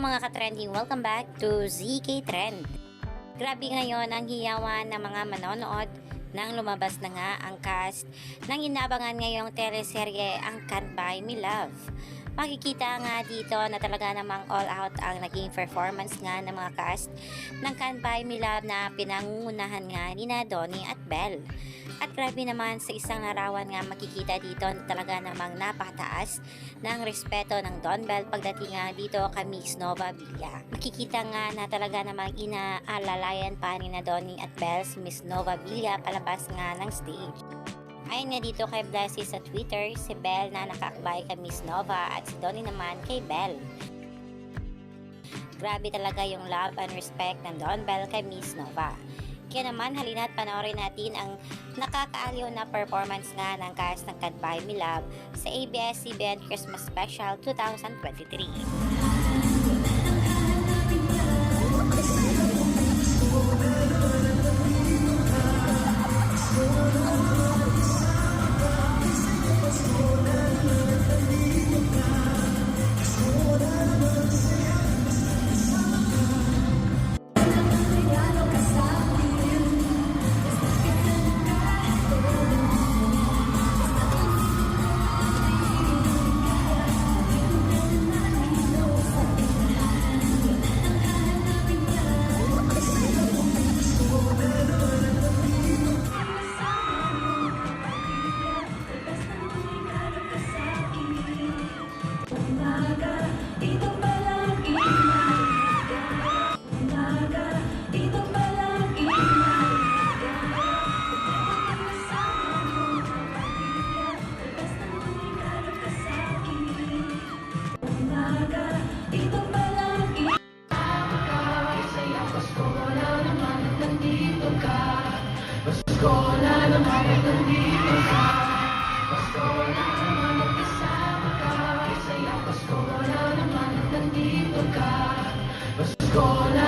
mga ka-trending, welcome back to ZK Trend. Grabe ngayon ang hiyawan ng mga manonood nang lumabas na nga ang cast ng inabangan ngayong teleserye ang Can't Buy Me Love. Makikita nga dito na talaga namang all out ang naging performance nga ng mga cast ng Can't Buy Me Love na pinangungunahan nga ni na Donnie at Belle. At grabe naman sa isang larawan nga makikita dito na talaga namang napakataas ng respeto ng Don Bell pagdating nga dito kay Miss Nova Villa. Makikita nga na talaga namang inaalalayan pa ni na Donnie at Bell si Miss Nova Villa palabas nga ng stage. Ayon nga dito kay Blessy sa Twitter, si Bell na nakakbay kay Miss Nova at si Donnie naman kay Bell. Grabe talaga yung love and respect ng Don Bell kay Miss Nova. Kaya naman halina't panoorin natin ang nakakaaliw na performance nga ng cast ng Me Love sa ABS-CBN Christmas Special 2023. Pasko na naman at nandito ka. Pasko na naman at kasama ka Isaya Pasko na naman at nandito ka. Pasko na